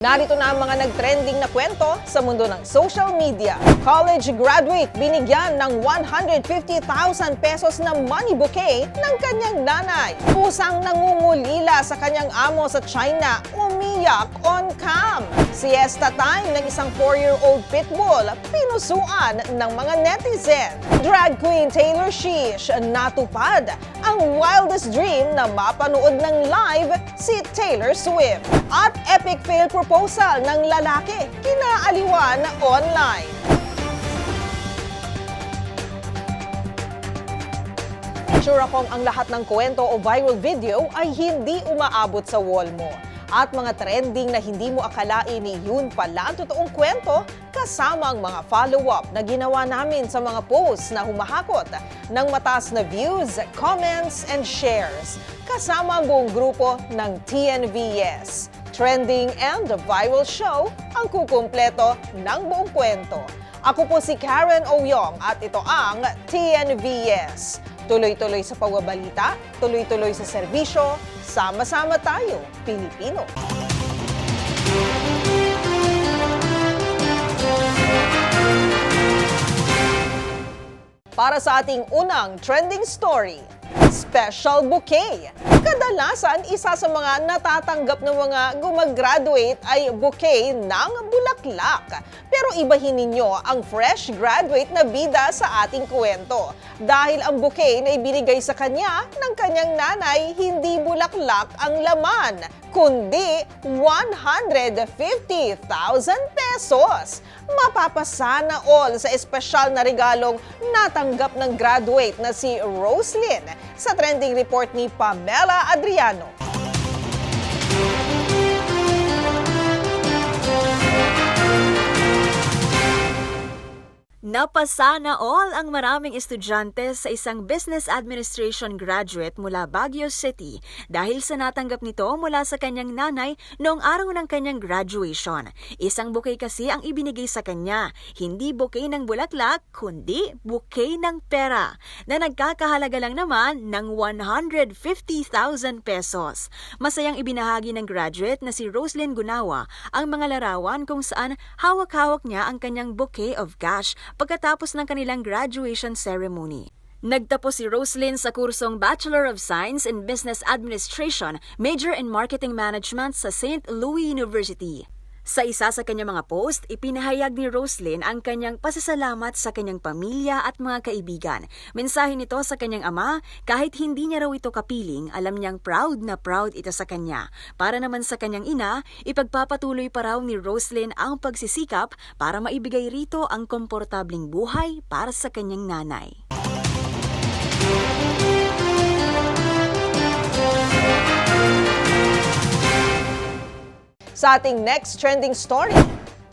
Narito na ang mga nag-trending na kwento sa mundo ng social media. College graduate binigyan ng 150,000 pesos na money bouquet ng kanyang nanay. Pusang nangungulila sa kanyang amo sa China, umiyak on cam. Siesta time ng isang 4-year-old pitbull, pinusuan ng mga netizen. Drag queen Taylor Shish, natupad ang wildest dream na mapanood ng live si Taylor Swift. At epic fail proposal ng lalaki, kinaaliwan online. Sure akong ang lahat ng kwento o viral video ay hindi umaabot sa wall mo. At mga trending na hindi mo akalain ni yun pala ang totoong kwento kasama ang mga follow-up na ginawa namin sa mga posts na humahakot ng mataas na views, comments, and shares. Kasama ang buong grupo ng TNVS. Trending and the viral show ang kukumpleto ng buong kwento. Ako po si Karen Oyong at ito ang TNVS. Tuloy-tuloy sa pagbabalita, tuloy-tuloy sa serbisyo, sama-sama tayo, Pilipino. Para sa ating unang trending story, Special Bouquet. Kadalasan, isa sa mga natatanggap ng mga gumagraduate ay bouquet ng bulaklak. Pero ibahin ninyo ang fresh graduate na bida sa ating kwento. Dahil ang bouquet na ibinigay sa kanya ng kanyang nanay, hindi bulaklak ang laman, kundi 150,000 pesos. Mapapasana all sa espesyal na regalong natanggap ng graduate na si Roslyn sa trending report ni Pamela Adriano. Napasana all ang maraming estudyante sa isang business administration graduate mula Baguio City dahil sa natanggap nito mula sa kanyang nanay noong araw ng kanyang graduation. Isang bouquet kasi ang ibinigay sa kanya, hindi bouquet ng bulaklak, kundi bouquet ng pera na nagkakahalaga lang naman ng 150,000 pesos. Masayang ibinahagi ng graduate na si Roslyn Gunawa ang mga larawan kung saan hawak-hawak niya ang kanyang bouquet of cash pagkatapos ng kanilang graduation ceremony. Nagtapos si Roslyn sa kursong Bachelor of Science in Business Administration, major in Marketing Management sa St. Louis University. Sa isa sa kanyang mga post, ipinahayag ni Roslyn ang kanyang pasasalamat sa kanyang pamilya at mga kaibigan. Mensahe nito sa kanyang ama, kahit hindi niya raw ito kapiling, alam niyang proud na proud ito sa kanya. Para naman sa kanyang ina, ipagpapatuloy pa raw ni Roslyn ang pagsisikap para maibigay rito ang komportabling buhay para sa kanyang nanay. Sa ating next trending story,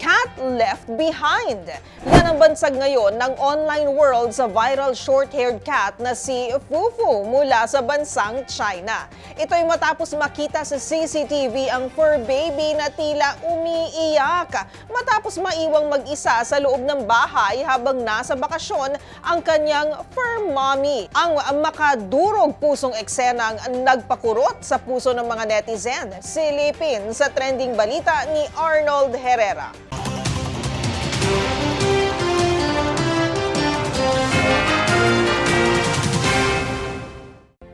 Cat Left Behind. Yan ang bansag ngayon ng online world sa viral short-haired cat na si Fufu mula sa bansang China. Ito'y matapos makita sa CCTV ang fur baby na tila umiiyak matapos maiwang mag-isa sa loob ng bahay habang nasa bakasyon ang kanyang fur mommy. Ang makadurog pusong eksenang nagpakurot sa puso ng mga netizen. Silipin sa trending balita ni Arnold Herrera.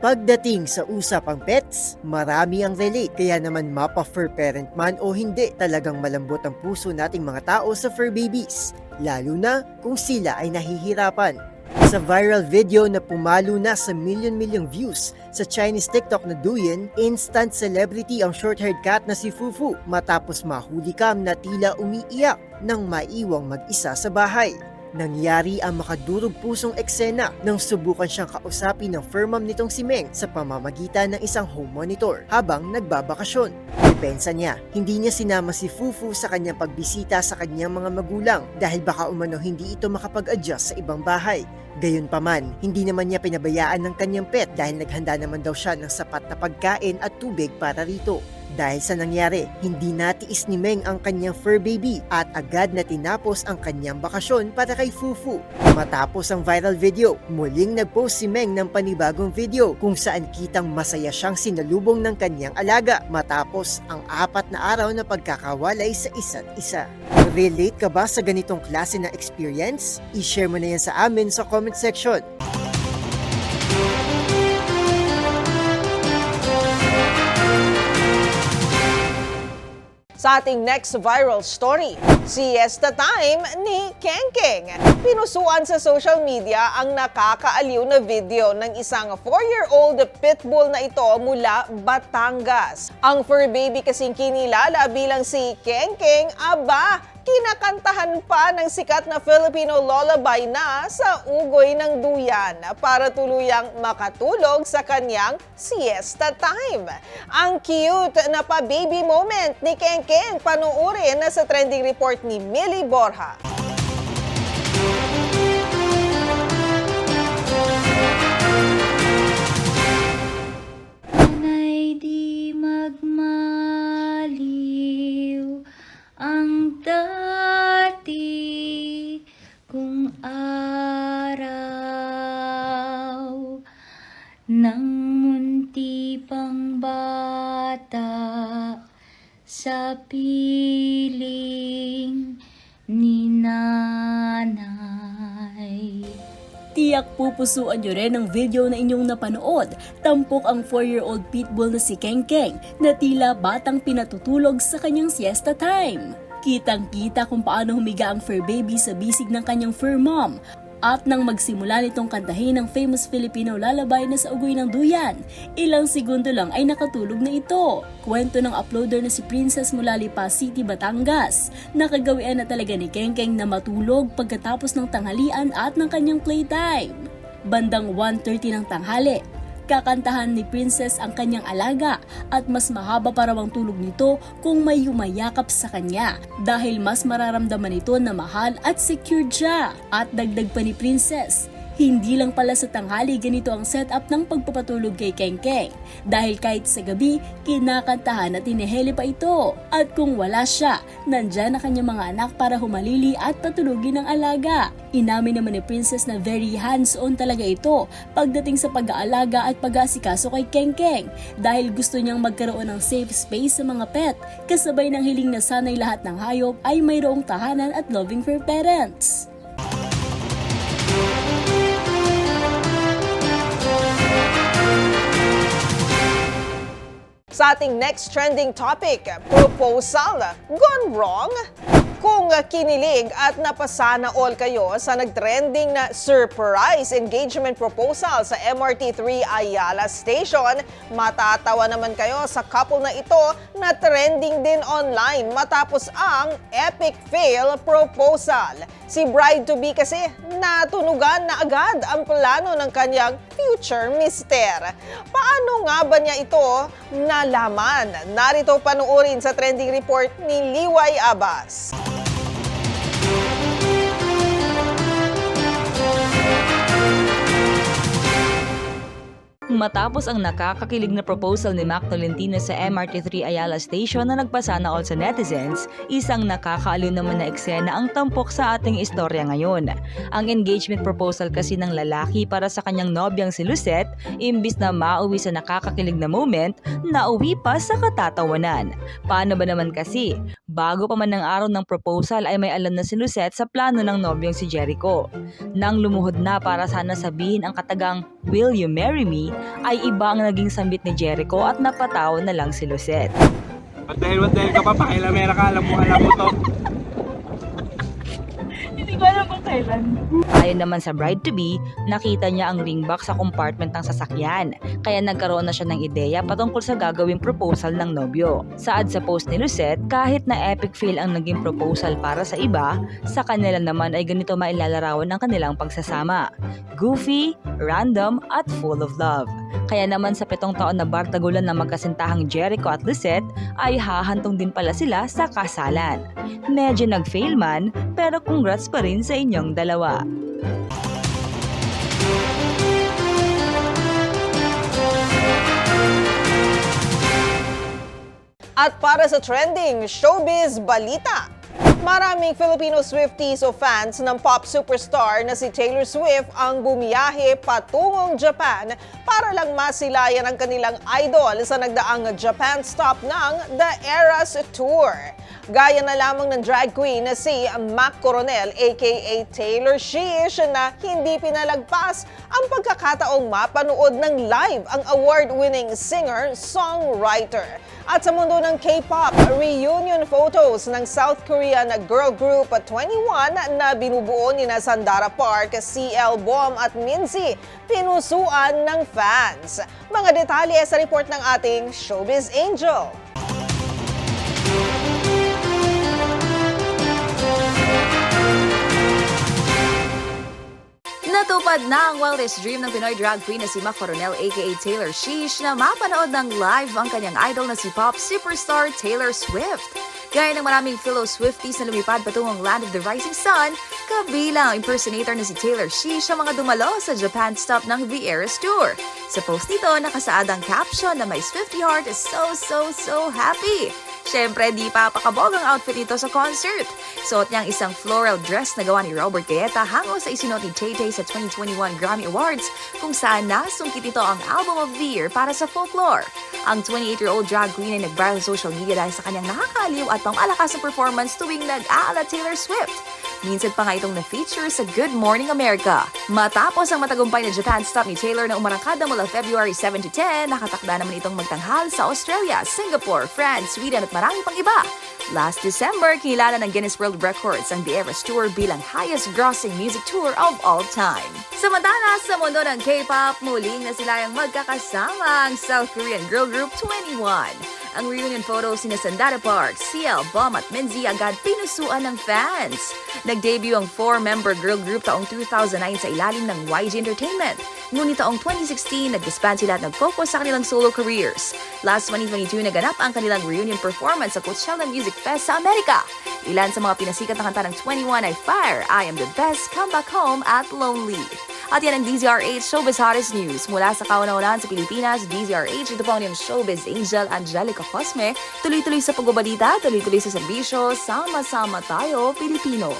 Pagdating sa usapang pets, marami ang relate kaya naman mapa-fur parent man o hindi talagang malambot ang puso nating mga tao sa fur babies, lalo na kung sila ay nahihirapan. Sa viral video na pumalo na sa million-million views sa Chinese TikTok na Douyin, instant celebrity ang short-haired cat na si Fufu matapos mahuli kam na tila umiiyak nang maiwang mag-isa sa bahay. Nangyari ang makadurog pusong eksena nang subukan siyang kausapin ng fur mom nitong si Meng sa pamamagitan ng isang home monitor habang nagbabakasyon. Depensa niya, hindi niya sinama si Fufu sa kanyang pagbisita sa kanyang mga magulang dahil baka umano hindi ito makapag-adjust sa ibang bahay. Gayunpaman, hindi naman niya pinabayaan ng kanyang pet dahil naghanda naman daw siya ng sapat na pagkain at tubig para rito. Dahil sa nangyari, hindi natiis ni Meng ang kanyang fur baby at agad na tinapos ang kanyang bakasyon para kay Fufu. Matapos ang viral video, muling nagpost si Meng ng panibagong video kung saan kitang masaya siyang sinalubong ng kanyang alaga matapos ang apat na araw na pagkakawalay sa isa't isa. Relate ka ba sa ganitong klase na experience? I-share mo na yan sa amin sa comment section. Sa ating next viral story, siesta time ni Kengkeng. Pinusuan sa social media ang nakakaaliw na video ng isang 4-year-old pitbull na ito mula Batangas. Ang fur baby kasing kinilala bilang si Kengkeng, aba, kinakantahan pa ng sikat na Filipino lullaby na sa ugoy ng duyan para tuluyang makatulog sa kanyang siesta time. Ang cute na pa-baby moment ni Kengkeng panuorin na sa trending report ni Millie Borja. Tiyak pupusuan nyo rin ang video na inyong napanood. Tampok ang 4-year-old pitbull na si Keng Keng na tila batang pinatutulog sa kanyang siesta time. Kitang-kita kung paano humiga ang fur baby sa bisig ng kanyang fur mom. At nang magsimula nitong kantahin ang famous Filipino lullaby na sa ugoy ng duyan, ilang segundo lang ay nakatulog na ito. Kwento ng uploader na si Princess mula Lipa City, Batangas. Nakagawian na talaga ni Kengkeng na matulog pagkatapos ng tanghalian at ng kanyang playtime. Bandang 1.30 ng tanghali, kakantahan ni Princess ang kanyang alaga at mas mahaba para ang tulog nito kung may yumayakap sa kanya dahil mas mararamdaman nito na mahal at secured siya. At dagdag pa ni Princess, hindi lang pala sa tanghali ganito ang setup ng pagpapatulog kay Keng Keng dahil kahit sa gabi, kinakantahan at iniheli pa ito. At kung wala siya, nandyan na kanyang mga anak para humalili at patulugin ang alaga. Inamin naman ni Princess na very hands-on talaga ito pagdating sa pag-aalaga at pag-aasikaso kay Keng Keng dahil gusto niyang magkaroon ng safe space sa mga pet kasabay ng hiling na sanay lahat ng hayop ay mayroong tahanan at loving fur parents. Sa ating next trending topic, proposal gone wrong? Kung kinilig at napasana all kayo sa nagtrending na surprise engagement proposal sa MRT3 Ayala Station, matatawa naman kayo sa couple na ito na trending din online matapos ang epic fail proposal. Si bride-to-be kasi natunugan na agad ang plano ng kanyang future mister. Paano nga ba niya ito nalaman? Narito panuorin sa trending report ni Liway Abbas. Matapos ang nakakakilig na proposal ni Mac Tolentino sa MRT3 Ayala Station na nagpasana all sa netizens, isang nakakaaliw naman na eksena ang tampok sa ating istorya ngayon. Ang engagement proposal kasi ng lalaki para sa kanyang nobyang si Lucette, imbis na mauwi sa nakakakilig na moment, nauwi pa sa katatawanan. Paano ba naman kasi? Bago pa man ng araw ng proposal ay may alam na si Lucette sa plano ng nobyong si Jericho. Nang lumuhod na para sana sabihin ang katagang, Will you marry me? Ay iba ang naging sambit ni Jericho at napatawa na lang si Lucette. At dahil what dahil ka pa, pakilamera ka, alam mo, alam mo to. Ayon naman sa bride-to-be, nakita niya ang ring box sa compartment ng sasakyan. Kaya nagkaroon na siya ng ideya patungkol sa gagawing proposal ng nobyo. Saad sa post ni Lucette, kahit na epic fail ang naging proposal para sa iba, sa kanila naman ay ganito mailalarawan ang kanilang pagsasama. Goofy, random, at full of love. Kaya naman sa pitong taon na bardagulan ng magkasintahang Jericho at Lucette, ay hahantong din pala sila sa kasalan. Medyo nag-fail man, pero congrats pa rin sa inyong dalawa. At para sa trending showbiz balita, Maraming Filipino Swifties o fans ng pop superstar na si Taylor Swift ang bumiyahe patungong Japan para lang masilayan ang kanilang idol sa nagdaang Japan stop ng The Eras Tour. Gaya na lamang ng drag queen na si Mac Coronel aka Taylor Shish na hindi pinalagpas ang pagkakataong mapanood ng live ang award-winning singer-songwriter. At sa mundo ng K-pop, reunion photos ng South Korean girl group 21 na binubuo ni na Sandara Park, CL Bomb at Minzy, pinusuan ng fans. Mga detalye sa report ng ating Showbiz Angel. Natupad na ang wildest dream ng Pinoy drag queen na si Mac Coronel aka Taylor Shish na mapanood ng live ang kanyang idol na si pop superstar Taylor Swift. Gaya ng maraming fellow Swifties na lumipad patungong Land of the Rising Sun, kabilang ang impersonator na si Taylor Shish sa mga dumalo sa Japan stop ng The Eras Tour. Sa post nito, nakasaad ang caption na my Swiftie heart is so so so happy. Siyempre, di pa pakabog ang outfit nito sa concert. Suot niya ang isang floral dress na gawa ni Robert Gaeta hango sa isinuot ni Tay sa 2021 Grammy Awards kung saan nasungkit ito ang Album of the Year para sa folklore. Ang 28-year-old drag queen ay nag-viral social media dahil sa kanyang nakakaliw at pang-alakas na performance tuwing nag-aala Taylor Swift. Minsan pa nga itong na-feature sa Good Morning America. Matapos ang matagumpay na Japan stop ni Taylor na umarangkada mula February 7 to 10, nakatakda naman itong magtanghal sa Australia, Singapore, France, Sweden at marami pang iba. Last December, kinilala ng Guinness World Records ang The Eras Tour bilang highest-grossing music tour of all time. Samantala, sa mundo ng K-pop, muling na sila yung magkakasama ang South Korean girl group 21. Ang reunion photos ni Sandara Park, CL, Bomb at Minzy agad pinusuan ng fans. Nag-debut ang four-member girl group taong 2009 sa ilalim ng YG Entertainment. Ngunit taong 2016, nag-disband sila at nag-focus sa kanilang solo careers. Last 2022, naganap ang kanilang reunion performance sa Coachella Music Fest sa Amerika. Ilan sa mga pinasikat na kanta ng 21 ay Fire, I Am The Best, Come Back Home at Lonely. At yan ang DZRH Showbiz Hottest News. Mula sa kauna-unahan sa Pilipinas, DZRH, ito po ang Showbiz Angel Angelica Cosme. Tuloy-tuloy sa pagbabalita, tuloy-tuloy sa serbisyo, sama-sama tayo, Pilipino.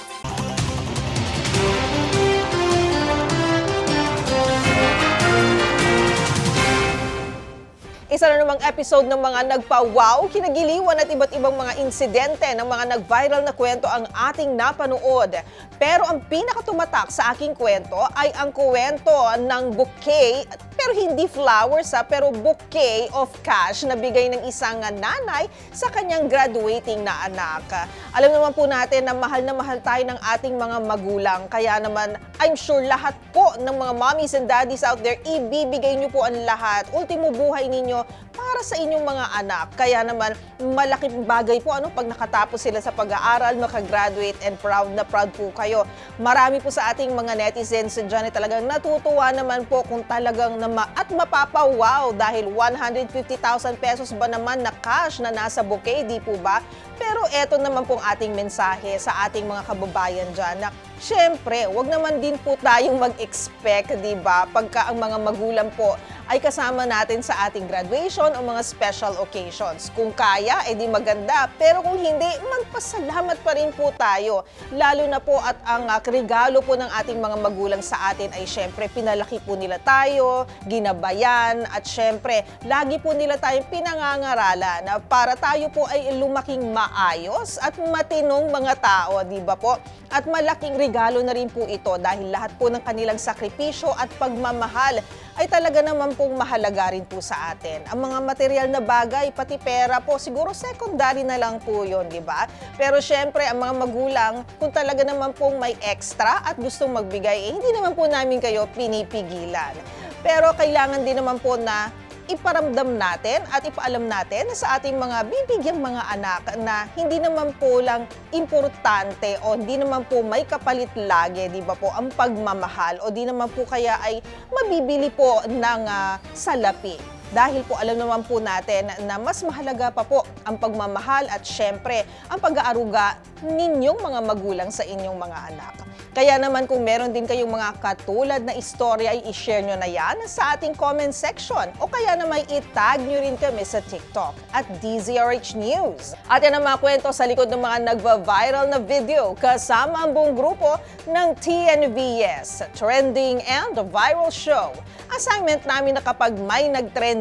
Isa na namang episode ng mga nagpa-wow, kinagiliwan at iba't ibang mga insidente ng mga nag-viral na kwento ang ating napanood. Pero ang pinakatumatak sa aking kwento ay ang kwento ng bouquet, pero hindi flowers ha, pero bouquet of cash na bigay ng isang nanay sa kanyang graduating na anak. Alam naman po natin na mahal na mahal tayo ng ating mga magulang, kaya naman I'm sure lahat po ng mga mommies and daddies out there, ibibigay niyo po ang lahat. Ultimo buhay ninyo para sa inyong mga anak. Kaya naman, malaking bagay po ano, pag nakatapos sila sa pag-aaral, makagraduate, and proud na proud po kayo. Marami po sa ating mga netizens dyan ay talagang natutuwa naman po kung talagang nama at mapapawaw dahil 150,000 pesos ba naman na cash na nasa bouquet, di po ba? Pero eto naman pong ating mensahe sa ating mga kababayan dyan na Siyempre, wag naman din po tayong mag-expect, di ba? Pagka ang mga magulang po ay kasama natin sa ating graduation o mga special occasions. Kung kaya, edi maganda. Pero kung hindi, magpasalamat pa rin po tayo. Lalo na po at ang uh, regalo po ng ating mga magulang sa atin ay syempre pinalaki po nila tayo, ginabayan, at syempre, lagi po nila tayong pinangangaralan na para tayo po ay lumaking maayos at matinong mga tao, di ba po? At malaking regalo na rin po ito dahil lahat po ng kanilang sakripisyo at pagmamahal ay talaga naman pong mahalaga rin po sa atin. Ang mga material na bagay, pati pera po, siguro secondary na lang po yun, di ba? Pero syempre, ang mga magulang, kung talaga naman pong may extra at gustong magbigay, eh, hindi naman po namin kayo pinipigilan. Pero kailangan din naman po na iparamdam natin at ipaalam natin sa ating mga bibigyang mga anak na hindi naman po lang importante o hindi naman po may kapalit lagi, di ba po, ang pagmamahal o di naman po kaya ay mabibili po ng ah, salapi. Dahil po alam naman po natin na mas mahalaga pa po ang pagmamahal at syempre ang pag-aaruga ninyong mga magulang sa inyong mga anak. Kaya naman kung meron din kayong mga katulad na istorya ay i-share nyo na yan sa ating comment section o kaya na may itag nyo rin kami sa TikTok at DZRH News. At yan ang mga kwento sa likod ng mga nagva-viral na video kasama ang buong grupo ng TNVS, Trending and Viral Show. Assignment namin na kapag may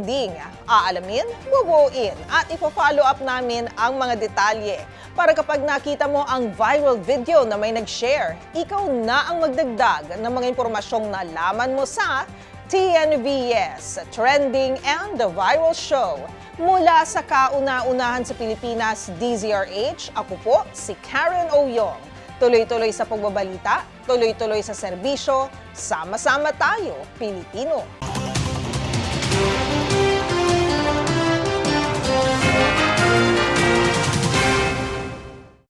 nag-trending, aalamin, bubuuin at ipo-follow up namin ang mga detalye para kapag nakita mo ang viral video na may nag-share, ikaw na ang magdagdag ng mga impormasyong nalaman mo sa TNVS, Trending and the Viral Show. Mula sa kauna-unahan sa Pilipinas, DZRH, ako po si Karen Oyong. Tuloy-tuloy sa pagbabalita, tuloy-tuloy sa serbisyo, sama-sama tayo, Pilipino.